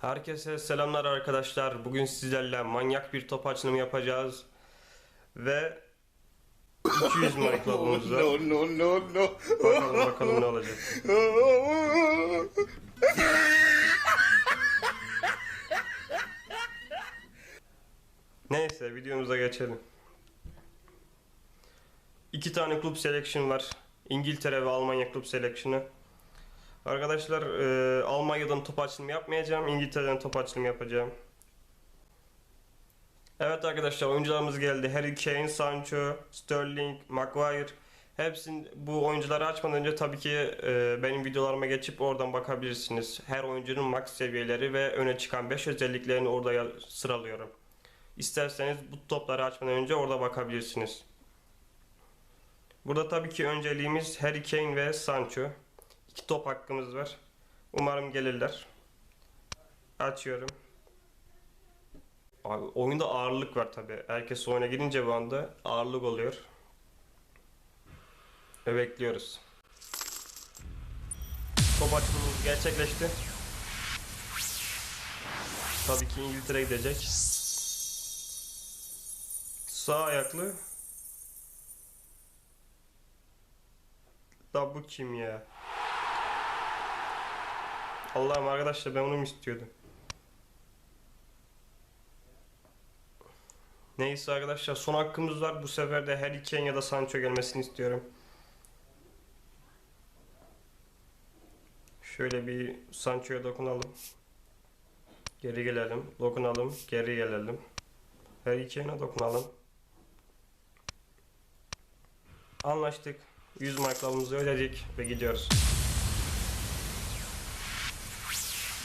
Herkese selamlar arkadaşlar. Bugün sizlerle manyak bir top açılımı yapacağız. Ve 200 numara klubumuzda. No, no, no, no. Bakalım bakalım ne olacak. Neyse videomuza geçelim. İki tane klub selection var. İngiltere ve Almanya klub selection'ı. Arkadaşlar e, Almanya'dan top açılımı yapmayacağım. İngiltere'den top açılımı yapacağım. Evet arkadaşlar oyuncularımız geldi. Harry Kane, Sancho, Sterling, Maguire. Hepsinin bu oyuncuları açmadan önce tabii ki e, benim videolarıma geçip oradan bakabilirsiniz. Her oyuncunun max seviyeleri ve öne çıkan 5 özelliklerini orada sıralıyorum. İsterseniz bu topları açmadan önce orada bakabilirsiniz. Burada tabii ki önceliğimiz Harry Kane ve Sancho. İki top hakkımız var. Umarım gelirler. Açıyorum. Abi, oyunda ağırlık var tabi. Herkes oyuna girince bu anda ağırlık oluyor. Ve bekliyoruz. Top açılımımız gerçekleşti. Tabii ki İngiltere gidecek. Sağ ayaklı. Da bu kim ya? Allah'ım arkadaşlar ben onu mu istiyordum? Neyse arkadaşlar son hakkımız var. Bu sefer de Harry Kane ya da Sancho gelmesini istiyorum. Şöyle bir Sancho'ya dokunalım. Geri gelelim. Dokunalım. Geri gelelim. Harry Kane'e dokunalım. Anlaştık. 100 marklarımızı ödedik ve gidiyoruz.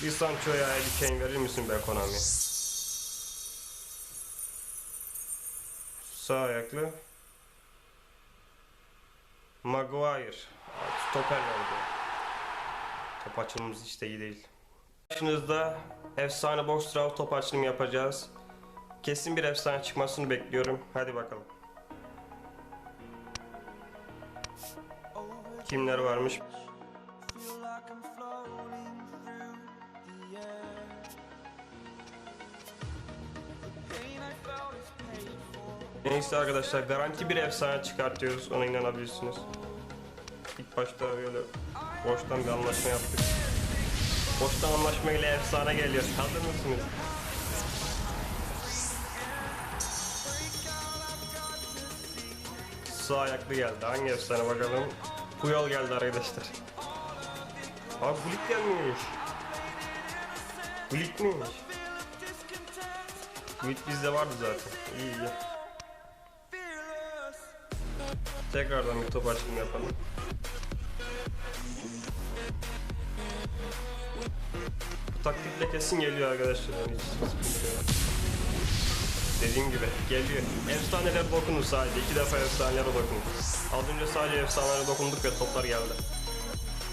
Bir Sancho'ya Harry Kane verir misin be Konami? Sağ ayaklı. Maguire. Stoper geldi. Top açılımımız hiç de iyi değil. Karşınızda efsane box draw top açılımı yapacağız. Kesin bir efsane çıkmasını bekliyorum. Hadi bakalım. Kimler varmış? Neyse arkadaşlar garanti bir efsane çıkartıyoruz. Ona inanabilirsiniz. İlk başta böyle boştan bir anlaşma yaptık. Boştan anlaşma ile efsane geliyor. Hazır mısınız? Sağ ayaklı geldi. Hangi efsane bakalım? Puyol geldi arkadaşlar. Abi Gullit gelmiş. Gullit miymiş? Gullit bizde vardı zaten. İyi iyi. Tekrardan bir top açılımı yapalım. Bu taktikle kesin geliyor arkadaşlar. Yani. Dediğim gibi geliyor. Efsaneler dokunun sadece. İki defa efsanelere dokun. Az önce sadece efsanelere dokunduk ve toplar geldi.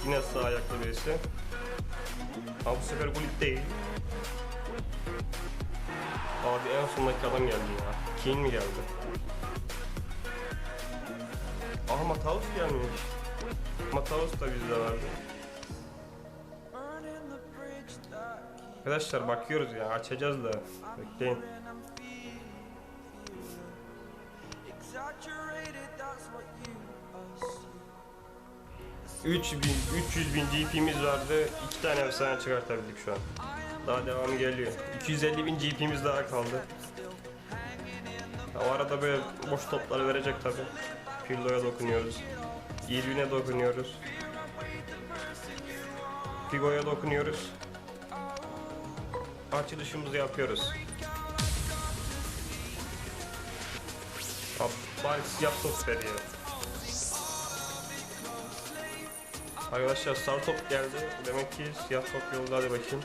Yine sağ ayaklı birisi. Ama bu sefer Gullit değil. Abi en sondaki adam geldi ya. Kane mi geldi? Aha Mataus gelmiş. Mataus da bizde vardı. Arkadaşlar bakıyoruz ya açacağız da. Bekleyin. assume. 3000 300 bin GP'miz vardı. iki tane efsane çıkartabildik şu an. Daha devamı geliyor. 250 bin GP'miz daha kaldı. Ya, o arada böyle boş topları verecek tabi. Pirlo'ya dokunuyoruz. Yilvin'e dokunuyoruz. Figo'ya dokunuyoruz. Açılışımızı yapıyoruz. Bari siyah top ver ya. Arkadaşlar sarı top geldi. Demek ki siyah top yolda hadi bakayım.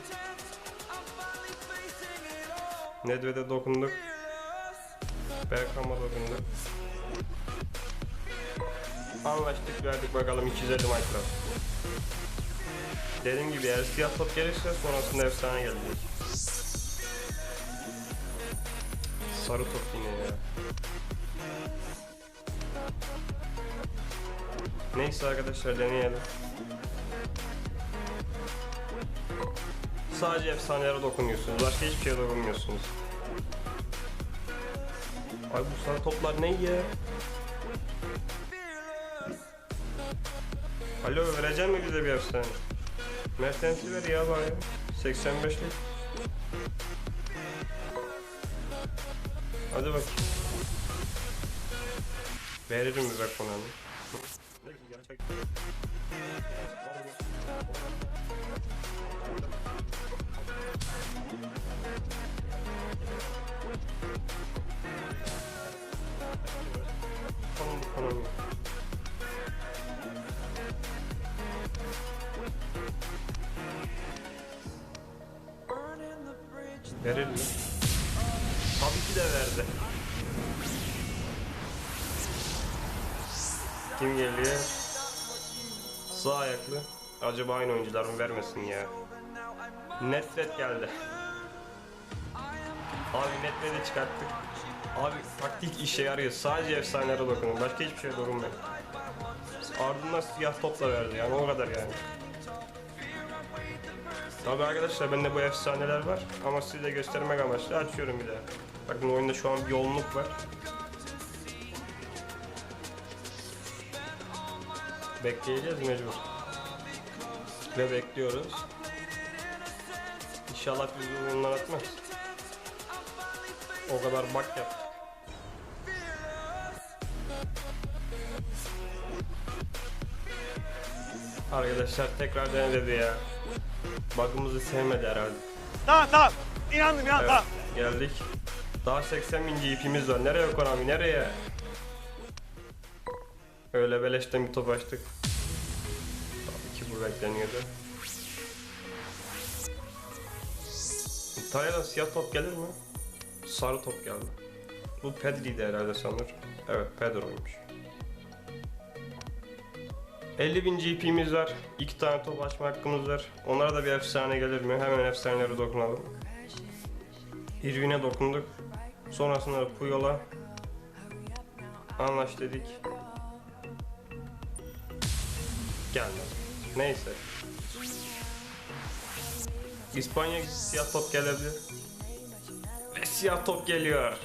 Nedved'e dokunduk. Bergkam'a dokunduk. Anlaştık verdik bakalım 250 Minecraft. Dediğim gibi eğer siyah top gelirse sonrasında efsane gelecek. Sarı top yine ya. Neyse arkadaşlar deneyelim. Sadece efsanelere dokunuyorsunuz. Başka hiçbir şeye dokunmuyorsunuz. Ay bu sarı toplar ne ya? Alo verecek mi bize bir efsane? Mertens'i ver ya bari. 85'lik. Hadi bakayım. Veririm bir bak ona. Tamam, tamam. Verir mi? Tabii ki de verdi. Kim geliyor? Sağ ayaklı. Acaba aynı oyuncular mı vermesin ya? Netfet geldi. Abi Netfet'i çıkarttık. Abi taktik işe yarıyor. Sadece efsanelere dokunun. Başka hiçbir şeye dokunmayın. Ardından siyah topla verdi yani o kadar yani. Tabi arkadaşlar bende bu efsaneler var ama size göstermek amaçlı açıyorum bir daha. Bakın oyunda şu an bir yoğunluk var. Bekleyeceğiz mecbur. Ve bekliyoruz. İnşallah bizi bunlar atmaz. O kadar bak yaptık. Arkadaşlar tekrar dene dedi ya. Bug'ımızı sevmedi herhalde. Tamam tamam. İnandım ya Evet, tamam. geldik. Daha 80 bin GP'miz var. Nereye Konami nereye? Öyle beleşten bir top açtık. Tabii ki bu bekleniyordu. İtalya'dan siyah top gelir mi? Sarı top geldi. Bu Pedri'ydi herhalde sanır. Evet Pedro'ymuş. 50 bin GP'miz var. İki tane top açma hakkımız var. Onlara da bir efsane gelir mi? Hemen efsanelere dokunalım. Irvin'e dokunduk. Sonrasında Puyol'a anlaş dedik. Gelmedi. Neyse. İspanya siyah top gelebilir. Ve siyah top geliyor.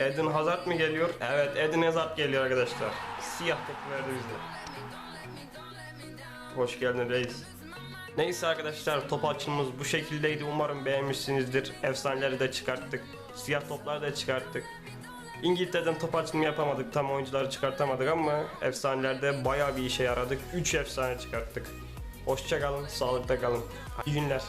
Eden Hazard mı geliyor? Evet Eden Hazard geliyor arkadaşlar. Siyah verdi bize. Hoş geldin reis. Neyse arkadaşlar top açımız bu şekildeydi. Umarım beğenmişsinizdir. Efsaneleri de çıkarttık. Siyah topları da çıkarttık. İngiltere'den top açılımı yapamadık. Tam oyuncuları çıkartamadık ama efsanelerde bayağı bir işe yaradık. 3 efsane çıkarttık. Hoşça kalın, sağlıkta kalın. İyi günler.